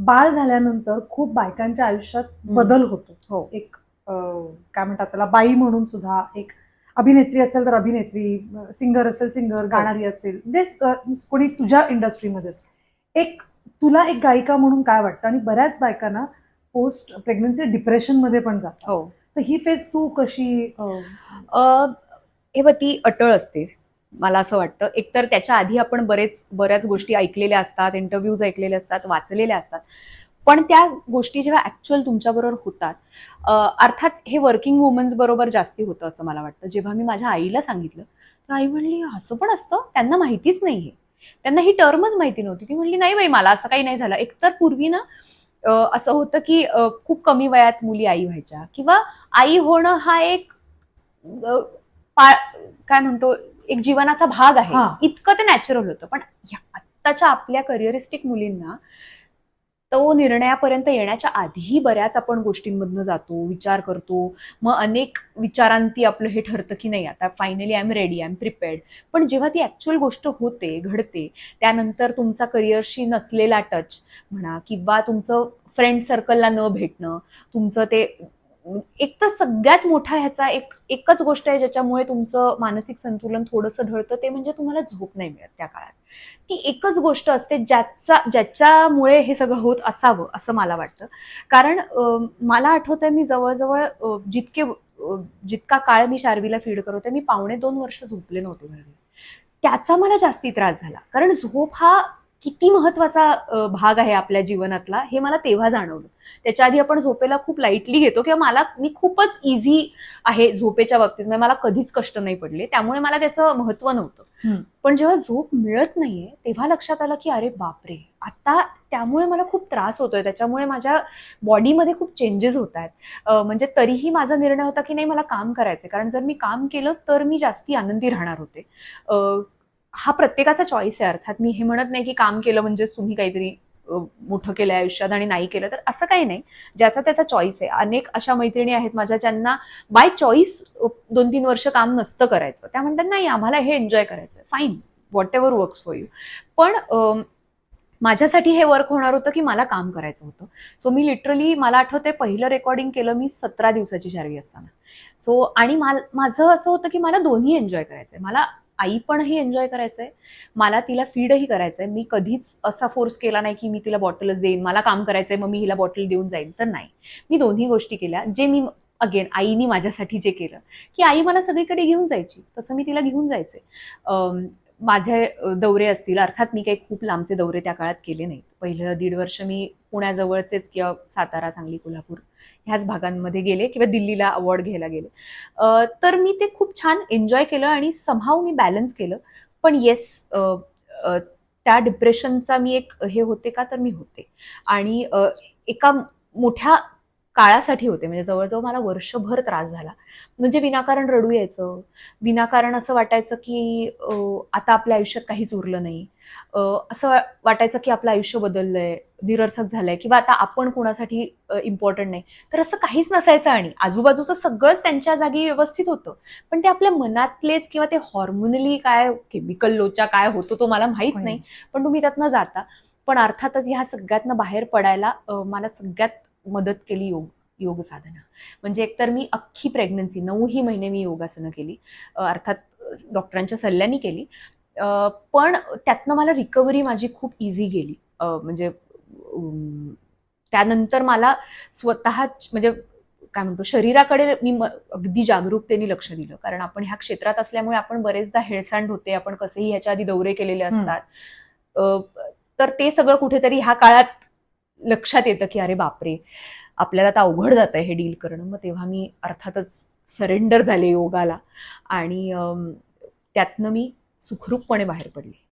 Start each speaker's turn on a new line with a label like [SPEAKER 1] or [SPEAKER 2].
[SPEAKER 1] बाळ झाल्यानंतर खूप बायकांच्या आयुष्यात. बदल होतो.
[SPEAKER 2] हो.
[SPEAKER 1] एक काय म्हणतात त्याला बाई म्हणून सुद्धा एक अभिनेत्री असेल तर अभिनेत्री सिंगर असेल सिंगर गाणारी असेल म्हणजे कोणी तुझ्या इंडस्ट्रीमध्ये असेल. एक तुला एक गायिका म्हणून काय वाटतं? आणि बऱ्याच बायकांना पोस्ट प्रेग्नन्सी डिप्रेशनमध्ये पण जातात.
[SPEAKER 2] हो.
[SPEAKER 1] तर ही फेज तू कशी
[SPEAKER 2] हे बघ ती अटळ असते. मला असं वाटतं. एकतर त्याच्या आधी आपण बरेच बऱ्याच गोष्टी ऐकलेल्या असतात इंटरव्ह्यूज ऐकलेले असतात वाचलेल्या असतात. पण त्या गोष्टी जेव्हा ऍक्च्युअल तुमच्याबरोबर होतात अर्थात हे वर्किंग वुमन्स बरोबर जास्ती होतं असं मला वाटतं. जेव्हा मी माझ्या आईला सांगितलं तर आई म्हणली असं पण असतं? त्यांना माहितीच नाही आहे त्यांना ही टर्मच माहिती नव्हती. ती म्हणली नाही बाई मला असं काही नाही झालं. एकतर पूर्वी ना असं होतं की खूप कमी वयात मुली आई व्हायच्या किंवा आई होणं हा एक पा- काय म्हणतो एक जीवनाचा भाग आहे. इतकं ते नॅचरल होतं. पण आत्ताच्या आपल्या करिअरिस्टिक मुलींना तो निर्णयापर्यंत येण्याच्या आधीही बऱ्याच आपण गोष्टींमधनं जातो विचार करतो. मग अनेक विचारांती आपलं हे ठरतं की नाही आता finally I am ready I am prepared पण जेव्हा ती ऍक्च्युअल गोष्ट होते घडते त्यानंतर तुमचा करिअरशी नसलेला टच म्हणा किंवा तुमचं फ्रेंड सर्कलला न भेटणं तुमचं ते एक तर सगळ्यात मोठा ह्याचा एक एकच गोष्ट आहे ज्याच्यामुळे तुमचं मानसिक संतुलन थोडंसं ढळतं ते म्हणजे तुम्हाला झोप नाही मिळत त्या काळात. ती एकच गोष्ट असते ज्याचा ज्याच्यामुळे हे सगळं होत असावं असं मला वाटतं. कारण मला आठवतंय मी जवळजवळ जितके जितका काळ मी शार्वीला फीड करत होते मी पावणे दोन वर्ष झोपले नव्हते घरी. त्याचा मला जास्ती त्रास झाला. कारण झोप हा किती महत्त्वाचा भाग आहे आपल्या जीवनातला हे मला तेव्हा जाणवलं. त्याच्या आधी आपण झोपेला खूप लाईटली घेतो किंवा मला मी खूपच इझी आहे झोपेच्या बाबतीत. म्हणजे मला कधीच कष्ट नाही पडले. त्यामुळे मला त्याचं महत्त्व नव्हतं. पण जेव्हा झोप मिळत नाहीये तेव्हा लक्षात आलं की अरे बापरे! आता त्यामुळे मला खूप त्रास होतोय. त्याच्यामुळे माझ्या बॉडीमध्ये खूप चेंजेस होत आहेत. म्हणजे तरीही माझा निर्णय होता की नाही मला काम करायचं कारण जर मी काम केलं तर मी जास्ती आनंदी राहणार होते. हा प्रत्येकाचा चॉईस आहे अर्थात. मी हे म्हणत नाही की काम केलं म्हणजेच तुम्ही काहीतरी मोठं केलं आयुष्यात आणि नाही केलं तर असं काही नाही. ज्याचा त्याचा चॉईस आहे. अनेक अशा मैत्रिणी आहेत माझ्या ज्यांना बाय चॉईस दोन तीन वर्ष काम नसतं करायचं. त्या म्हणतात नाही आम्हाला हे एन्जॉय करायचं fine whatever works for you पण माझ्यासाठी हे वर्क होणार होतं की मला काम करायचं होतं. सो मी लिटरली मला आठवते पहिलं रेकॉर्डिंग केलं मी सतरा दिवसाची शारवी असताना. सो आणि माल- माझं असं होतं की मला दोन्ही एन्जॉय करायचंय. मला आई पणही एन्जॉय करायचंय. मला तिला फीडही करायचंय. मी कधीच असा फोर्स केला नाही की मी तिला बॉटलच देईन मला काम करायचंय मग मी हिला बॉटल देऊन जाईन. तर नाही. मी दोन्ही गोष्टी केल्या. जे मी अगेन आईनी माझ्यासाठी जे केलं की आई मला सगळीकडे घेऊन जायची. तसं मी तिला घेऊन जायचे. माझे दौरे असतील अर्थात मी काही खूप लांबचे दौरे त्या काळात केले नाहीत. पहिलं दीड वर्ष मी पुण्याजवळचेच किंवा सातारा सांगली कोल्हापूर ह्याच भागांमध्ये गेले किंवा दिल्लीला अवॉर्ड घ्यायला गेले. तर मी ते खूप छान एन्जॉय केलं आणि समहाव मी बॅलन्स केलं. पण येस त्या डिप्रेशनचा मी एक हे होते का? तर मी होते. आणि एका मोठ्या काळासाठी होते. म्हणजे जवळजवळ मला वर्षभर त्रास झाला. म्हणजे विनाकारण रडू यायचं. विनाकारण असं वाटायचं की आता आपल्या आयुष्यात काहीच उरलं नाही. असं वाटायचं की आपलं आयुष्य बदललंय निरर्थक झालंय किंवा आता आपण कोणासाठी इम्पॉर्टंट नाही. तर असं काहीच नसायचं आणि आजूबाजूचं सगळंच त्यांच्या जागी व्यवस्थित होतं. पण ते आपल्या मनातलेच किंवा ते हॉर्मोनली काय केमिकल लोचा काय होतो तो मला माहीत. नाही. पण तुम्ही त्यातनं जाता. पण अर्थातच ह्या सगळ्यातनं बाहेर पडायला मला सगळ्यात मदत केली योग योग साधना. म्हणजे एकतर मी अख्खी प्रेग्नन्सी नऊही महिने मी योगासनं केली. अर्थात डॉक्टरांच्या सल्ल्याने केली. पण त्यातनं मला रिकव्हरी माझी खूप इझी गेली. म्हणजे त्यानंतर मला स्वतः म्हणजे काय म्हणतो शरीराकडे मी अगदी जागरूकतेने लक्ष दिलं. कारण आपण ह्या क्षेत्रात असल्यामुळे आपण बरेचदा हेळसांड होते. आपण कसेही ह्याच्या आधी दौरे केलेले असतात. तर ते सगळं कुठेतरी ह्या काळात लक्षात येतं की अरे बापरे आपल्याला आता अवघड जात आहे हे डील करणं. मग तेव्हा मी अर्थातच सरेंडर झाले योगाला आणि त्यातनं मी सुखरूपपणे बाहेर पडले.